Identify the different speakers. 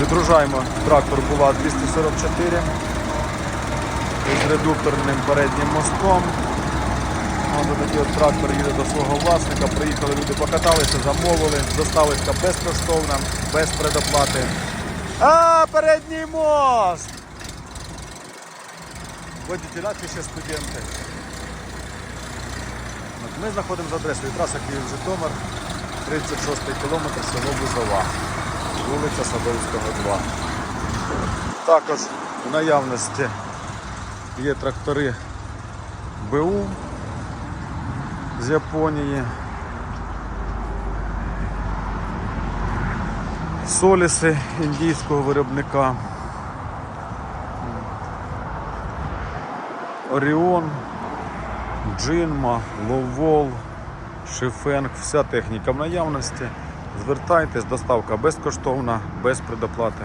Speaker 1: Відгружаємо трактор була 244 з редукторним переднім мостом. Ось такий от трактор їде до свого власника. Приїхали люди, покаталися, замовили. Доставочка безкоштовна, без предоплати. А, передній мост! Водителя чи ще студенти. Ми знаходимося за адресою траса Київ-Житомир, 36 кілометр, село Бузова, вулиця Садовського, 2. Також в наявності є трактори БУ з Японії. Соліси індійського виробника. Оріон, Джинма, Ловол, Шифенг, вся техніка в наявності. Звертайтесь, доставка безкоштовна, без предоплати.